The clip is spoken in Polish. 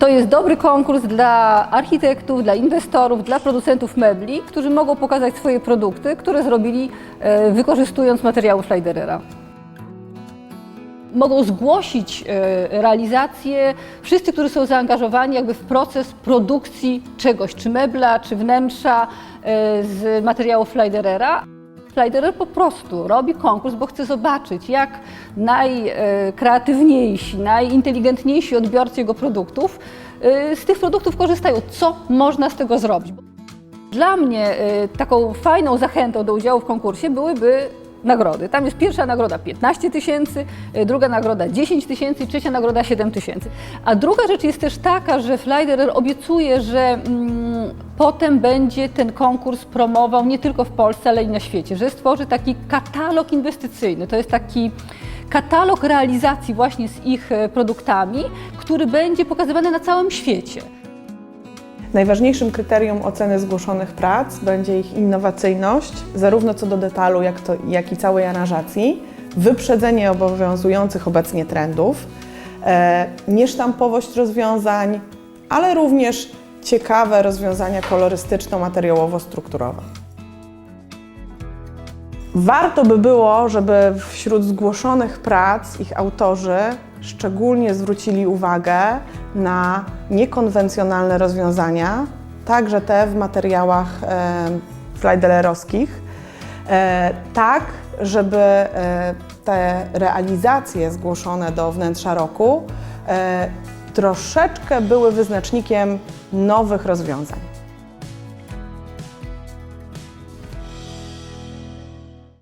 To jest dobry konkurs dla architektów, dla inwestorów, dla producentów mebli, którzy mogą pokazać swoje produkty, które zrobili e, wykorzystując materiały Schleiderera. Mogą zgłosić e, realizację wszyscy, którzy są zaangażowani jakby w proces produkcji czegoś, czy mebla, czy wnętrza e, z materiałów Schleiderera. Schleiderer po prostu robi konkurs, bo chce zobaczyć, jak najkreatywniejsi, najinteligentniejsi odbiorcy jego produktów e, z tych produktów korzystają, co można z tego zrobić. Dla mnie y, taką fajną zachętą do udziału w konkursie byłyby nagrody. Tam jest pierwsza nagroda 15 tysięcy, y, druga nagroda 10 tysięcy trzecia nagroda 7 tysięcy. A druga rzecz jest też taka, że Flyderer obiecuje, że mm, potem będzie ten konkurs promował nie tylko w Polsce, ale i na świecie, że stworzy taki katalog inwestycyjny. To jest taki katalog realizacji właśnie z ich e, produktami, który będzie pokazywany na całym świecie. Najważniejszym kryterium oceny zgłoszonych prac będzie ich innowacyjność, zarówno co do detalu, jak, to, jak i całej aranżacji, wyprzedzenie obowiązujących obecnie trendów, e, niesztampowość rozwiązań, ale również ciekawe rozwiązania kolorystyczno-materiałowo-strukturowe. Warto by było, żeby wśród zgłoszonych prac ich autorzy szczególnie zwrócili uwagę na niekonwencjonalne rozwiązania, także te w materiałach e, flajdelerowskich, e, tak, żeby e, te realizacje zgłoszone do wnętrza roku troszeczkę były wyznacznikiem nowych rozwiązań.